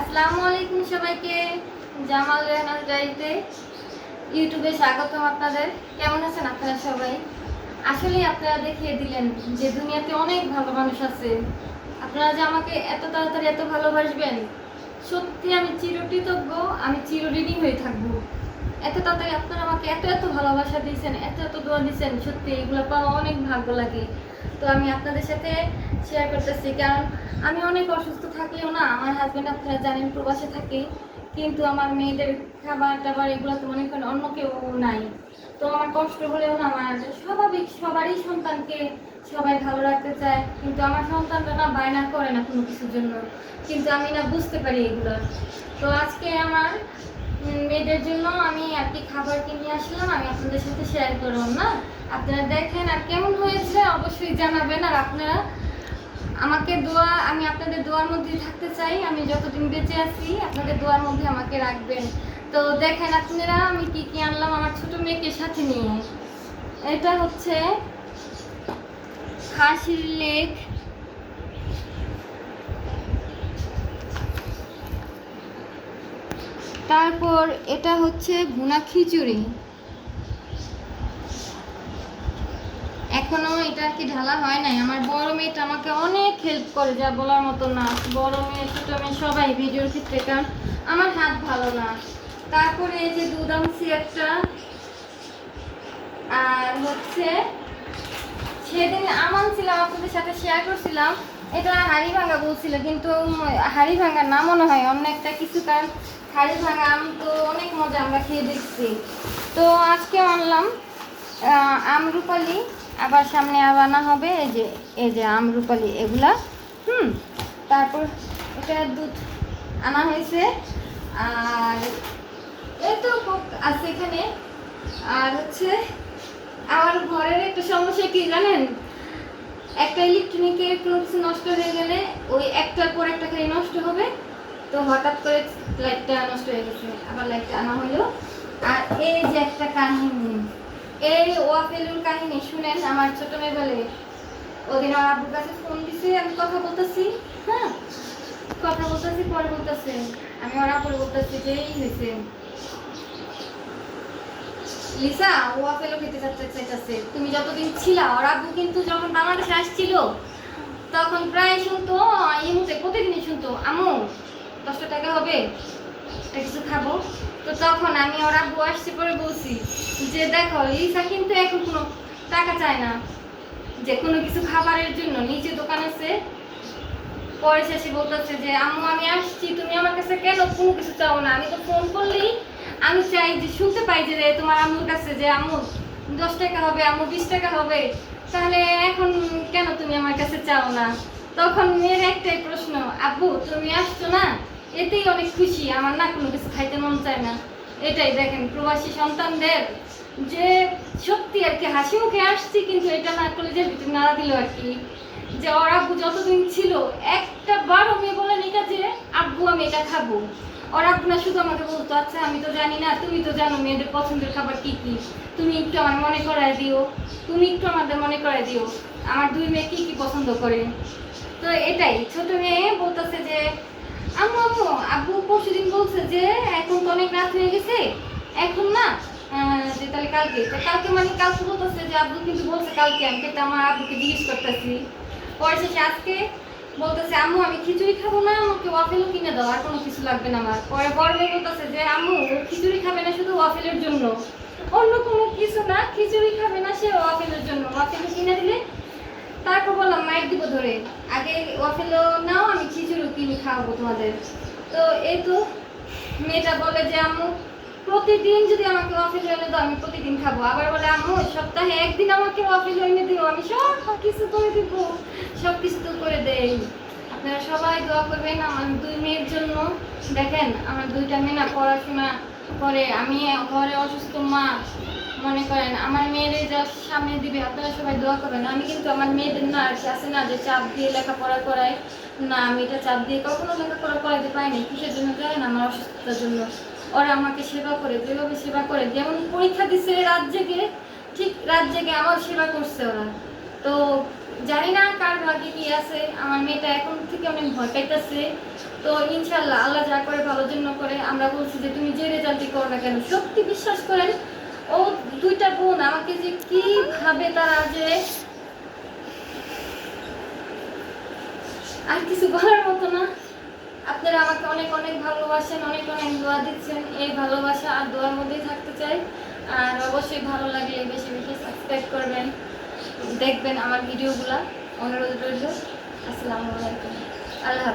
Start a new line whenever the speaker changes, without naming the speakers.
আসসালামু আলাইকুম সবাইকে, জামাল রেহানার ডায়েরিতে ইউটিউবে স্বাগতম আপনাদের। কেমন আছেন আপনারা সবাই? আসলে আপনারা দেখিয়ে দিলেন যে দুনিয়াতে অনেক ভালো মানুষ আছে। আপনারা যে আমাকে এত তাড়াতাড়ি এত ভালোবাসবেন, সত্যি আমি চিরকৃতজ্ঞ, আমি চিরঋণী হয়ে থাকব। এত তাড়াতাড়ি আপনারা আমাকে এত এত ভালোবাসা দিয়েছেন, এত এত দোয়া দিয়েছেন, সত্যি এগুলো পাওয়া অনেক ভাগ্য লাগে। তো আমি আপনাদের সাথে শেয়ার করতেছি। কারণ আমি অনেক অসুস্থ থাকলেও না, আমার হাজব্যান্ড আপনারা জানেন, প্রবাসে থাকে। কিন্তু আমার মেয়েদের খাবার টাবার এগুলো তো মনে করেন অন্য কেউ নাই। তো আমার কষ্ট হলেও না, আমার স্বাভাবিক সবারই সন্তানকে সবাই ভালো রাখতে চায়। কিন্তু আমার সন্তানটা না বায়না করে না কোনো কিছুর জন্য। কিন্তু আমি না বুঝতে পারি এগুলো। তো আজকে আমার মেয়েদের জন্য আমি আর কি খাবার কিনে আসলাম, আমি আপনাদের সাথে শেয়ার করলাম, না? আপনারা দেখেন আর কেমন হয়েছে, অবশ্যই জানাবেন। আর আপনারা আমাকে দোয়া, আমি আপনাদের দোয়ার মধ্যে থাকতে চাই। আমি যতদিন বেঁচে আছি, আপনাদের দোয়ার মধ্যে আমাকে রাখবেন। তো দেখেন আপনারা, আমি কি কি আনলাম আমার ছোট মেয়েকে সাথে নিয়ে। এটা হচ্ছে হাসির লেক তারপর এটা হচ্ছে ভুনা খিচুড়ি এখনও এটা আর কি ঢালা হয় নাই। আমার বড় মেয়েটা আমাকে অনেক হেল্প করে, যা বলার মতো না। বড় মেয়ে, ছোট মেয়ে সবাই ভিডিওর ক্ষেত্রে, কারণ আমার হাত ভালো না। তারপরে এই যে দুধ একটা, আর হচ্ছে সেদিন আমান ছিলাম আপনাদের সাথে শেয়ার করছিলাম। এটা হাড়ি ভাঙা বলছিল, কিন্তু হাড়ি ভাঙা না মনে হয় অন্য একটা কিছু, কারণ হাড়ি ভাঙা আম তো অনেক মজা আমরা খেয়ে দেখছি। তো আজকে আনলাম। আমরুপালি আবার সামনে আনা হবে, এই যে এই যে আমরুপালি এগুলা, হুম? তারপর এটা দুধ আনা হয়েছে, আর এই তো আছে এখানে, আর হচ্ছে আমার ঘরের একটা সমস্যা কি জানেন? একটা ইলেকট্রনিকের কোনো কিছু নষ্ট হয়ে গেলে ওই একটার পর একটা খালি নষ্ট হবে, তো হঠাৎ করে লাইটটা নষ্ট হয়ে গেছে, আবার লাইটটা আনা হলো। আর এই যে একটা কাহিনী এই ওয়াফেলুর কাহিনী শুনেন আমার ছোট মেয়ে বলে। ওদিন আমার আব্বুর কাছে ফোন দিছে, আমি কথা বলতেছি হ্যাঁ? কথা বলতেছি, পরে বলতেছে। আমি ওর পরে বলতেছি যে, এই হয়েছে লিসা, ও আপেলও খেতে চাইতেছে। তুমি যতদিন ছিলা, ওর আব্বু কিন্তু যখন বাংলাদেশে আসছিল, তখন প্রায় শুনতো, এই মুহূর্তে প্রতিদিনই শুনতো আমু দশটা টাকা হবে, একটা কিছু খাব। তো তখন আমি ওর আব্বু পরে বলছি যে দেখো, লিসা কিন্তু এখন কোনো টাকা চায় না। যে কোনো কিছু খাবারের জন্য নিচে দোকান আছে। পরে শেষে বলতেছে যে, আম্মু, আমি আসছি, তুমি আমার কাছে কেন কোনো কিছু চাও না? আমি তো ফোন করলেই আমি চাই যে, শুনতে পাই যে তোমার আম্মুর কাছে যে, আম্মু, দশ টাকা হবে, আম্মু বিশ টাকা হবে। তাহলে এখন কেন তুমি আমার কাছে চাও না? তখন মেয়ের একটাই প্রশ্ন, আব্বু, তুমি আসছো না? এতেই অনেক খুশি। আমার না কোনো কিছু খাইতে মন চায় না। এটাই দেখেন, প্রবাসী সন্তানদের যে সত্যি আর কি, হাসি মুখে আসছি, কিন্তু এটা না করলে যে নাড়া দিল আর কি। যে ওর আব্বু যতদিন ছিল, একটা বারো মেয়ে বলেন এটা যে, আব্বু, আমি এটা খাব। ওর আব্বু না শুধু আমাকে বলতো আচ্ছা আমি তো জানি না, তুমি তো জানো মেয়েদের পছন্দের খাবার কি কি। তুমি একটু আমার মনে করায় দিও, তুমি একটু আমাদের মনে করায় দিও, আমার দুই মেয়ে কি কি পছন্দ করে? তো এটাই, ছোট মেয়ে বলতেছে যে আম্মু আম্মু, আব্বু পরশুদিন বলছে যে এখন তো অনেক রাত হয়ে গেছে। এখন না যে তাহলে কালকে কালকে মানে কালকে বলতেছে যে আব্বু কিন্তু বলছে কালকে, আমি কিন্তু আমার আব্বুকে জিজ্ঞেস করতেছি। পরে শেষে আজকে বলতেছে, আম্মু, আমি খিচুড়ি খাব না, আমাকে ওয়াফেলও কিনে দাও, আর কোনো কিছু লাগবে না আমার। পরে বড় মেয়ে বলতেছে যে, আম্মু খিচুড়ি খাবে না শুধু ওয়াফেলের জন্য। অন্য কোনো কিছু না, খিচুড়ি খাবে না, সে ওয়াফেলের জন্য। ওয়াফেল কিনে দিলে তারপর বললাম মাইক দিব ধরে। আগে ওয়াফেলও নাও, আমি খিচুড়ি কিনে খাওয়াবো তোমাদের। তো এই তো মেয়েটা বলে যে, আম্মু, প্রতিদিন যদি আমাকে ওয়াফেল এনে দাও, আমি প্রতিদিন খাব। আবার বলে, আম্মু সপ্তাহে একদিন আমাকে ওয়াফেল এনে দিও, আমি সব কিছু করে দিব। সব কিছু তো করে দেই। আপনারা সবাই দোয়া করবেন আমার দুই মেয়ের জন্য। দেখেন, আমার দুইটা মেয়ে না পড়াশোনা করে, আমি ঘরে অসুস্থ মা। মনে করেন, আমার মেয়েদের যা সামনে দিবে, আপনারা সবাই দোয়া করবেন। আমি কিন্তু আমার মেয়েদের না, আর আছে না যে চাপ দিয়ে লেখাপড়া করাই না, আমি এটা চাপ দিয়ে কখনো লেখাপড়া করাইতে পারিনি। কিসের জন্য জানেন আমার অসুস্থতার জন্য? ওরা আমাকে সেবা করে, যেভাবে সেবা করে, যেমন পরীক্ষা দিচ্ছে রাত জেগে, ঠিক রাত জেগে আমার সেবা করছে ওরা। তো জানি না কার ভাগ্যে কি আছে, আমার মেয়েটা এখন থেকে অনেক ভয় পাইতেছে। তো ইনশাল্লাহ আল্লাহ যা করে ভালোর জন্য করে। আমরা বলছি যে, তুমি যে রেজাল্টই করো না কেন, সত্যি বিশ্বাস করেন ও দুইটা বোন, আমাকে যে কীভাবে তারা যে আর কিছু বলার মতো না। আপনারা আমাকে অনেক অনেক ভালোবাসেন, অনেক অনেক দোয়া দিচ্ছেন। এই ভালোবাসা আর দোয়ার মধ্যেই থাকতে চাই। আর অবশ্যই ভালো লাগলে বেশি বেশি সাবস্ক্রাইব করবেন। দেখবেন আমার ভিডিওগুলা অনুরোধ রইল। আসসালামু আলাইকুম। আল্লাহ।